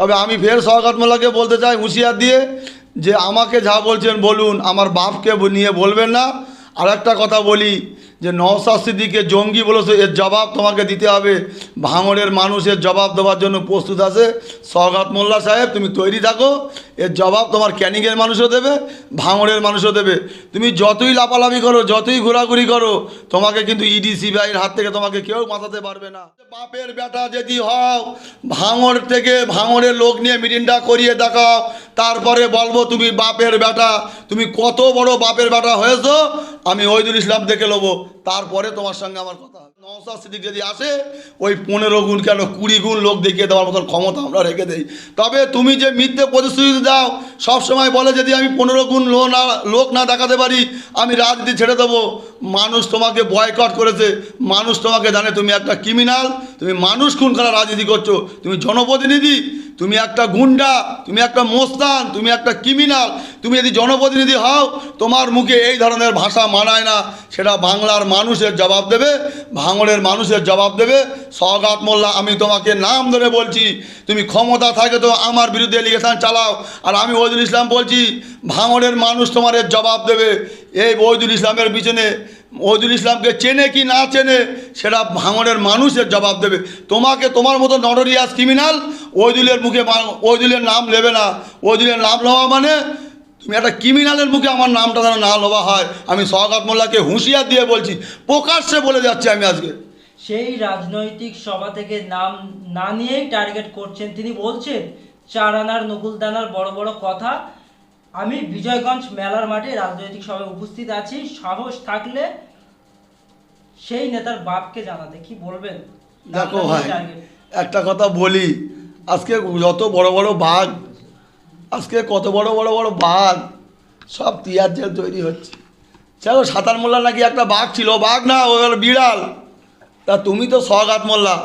তবে আমি ফের সহকাত মোল্লাকে বলতে চাই হুঁশিয়ার দিয়ে যে আমাকে যা বলছেন বলুন, আমার বাপকে নিয়ে বলবেন না। আর একটা কথা বলি যে নওসাদ সিদ্দিকে জঙ্গি বলেছে, এর জবাব তোমাকে দিতে হবে। ভাঙড়ের মানুষের জবাব দেওয়ার জন্য প্রস্তুত আছে। সওগাত মোল্লা সাহেব, তুমি তৈরি থাকো। এর জবাব তোমার ক্যানিংয়ের মানুষও দেবে, ভাঙড়ের মানুষও দেবে। তুমি যতই লাফালাফি করো, যতই ঘোরাঘুরি করো, তোমাকে কিন্তু ইডি, সিবিআইয়ের হাত থেকে তোমাকে কেউ মাথাতে পারবে না। বাপের বেটা যদি হও, ভাঙড় থেকে ভাঙড়ের লোক নিয়ে মিটিংটা করিয়ে দেখাও। তারপরে বলব, তুমি বাপের বেটা, তুমি কত বড় বাপের বেটা হয়েছো, আমি ওইদুল ইসলাম দেখে নেব। তারপরে তোমার সঙ্গে আমার কথা হবে। নওশাদ সিদ্দিক যদি আসে, ওই পনেরো গুণ কেন কুড়ি গুণ লোক দেখিয়ে দেওয়ার মতন ক্ষমতা আমরা রেখে দেই। তবে তুমি যে মিথ্যে প্রতিশ্রুতি দাও, সবসময় বলে যদি আমি পনেরো গুণ লো না, লোক না দেখাতে পারি, আমি রাজনীতি ছেড়ে দেবো। মানুষ তোমাকে বয়কট করেছে, মানুষ তোমাকে জানে তুমি একটা ক্রিমিনাল তুমি মানুষ খুন করা রাজনীতি করছ, তুমি জনপ্রতিনিধি তুমি একটা গুন্ডা, তুমি একটা মোস্তান, তুমি একটা ক্রিমিনাল তুমি যদি জনপ্রতিনিধি হও, তোমার মুখে এই ধরনের ভাষা মানায় না। সেটা বাংলার মানুষের জবাব দেবে, ভাঙড়ের মানুষের জবাব দেবে। সগাত মোল্লা, আমি তোমাকে নাম ধরে বলছি, তুমি ক্ষমতা থাকে তো আমার বিরুদ্ধে এলিগেশন চালাও। আর আমি ওইদুল ইসলাম বলছি, ভাঙড়ের মানুষ তোমার জবাব দেবে। এই ওইদুল ইসলামের পিছনে ওইদুল ইসলামকে চেনে কি না চেনে, সেটা ভাঙড়ের মানুষের জবাব দেবে। তোমাকে তোমার মতো নটরিয়াস ক্রিমিনাল ওইদুলের মুখে ওইদুলের নাম নেবে না। ওইদুলের নাম নেওয়া মানে তুমি একটা ক্রিমিনালের মুখে আমার নামটা যেন না নেওয়া হয়। আমি সওগাত মোল্লাকে হুঁশিয়ার দিয়ে বলছি, প্রকাশ্যে বলে যাচ্ছি আমি আজকে। সেই রাজনৈতিক সভা থেকে নাম না নিয়েই টার্গেট করছেন তিনি। বলছেন চার আনার নকুল দানার বড় বড় কথা আমি বিজয়গঞ্জ মেলার মাঠে রাজনৈতিক সভায় উপস্থিত আছি। সাহস থাকলে সেই নেতার বাপকে জানাতে। কি বলবেন? দেখো ভাই একটা কথা বলি আজকে যত বড় বড় বাঘ আজকে কত বড় বড় বড় বাঘ সব তিয়ার জেল তৈরি হচ্ছে। চলো সাতার মোল্লা নাকি একটা বাঘ ছিল বাঘ না ও বিড়াল। তা তুমি তো সগাত মোল্লা।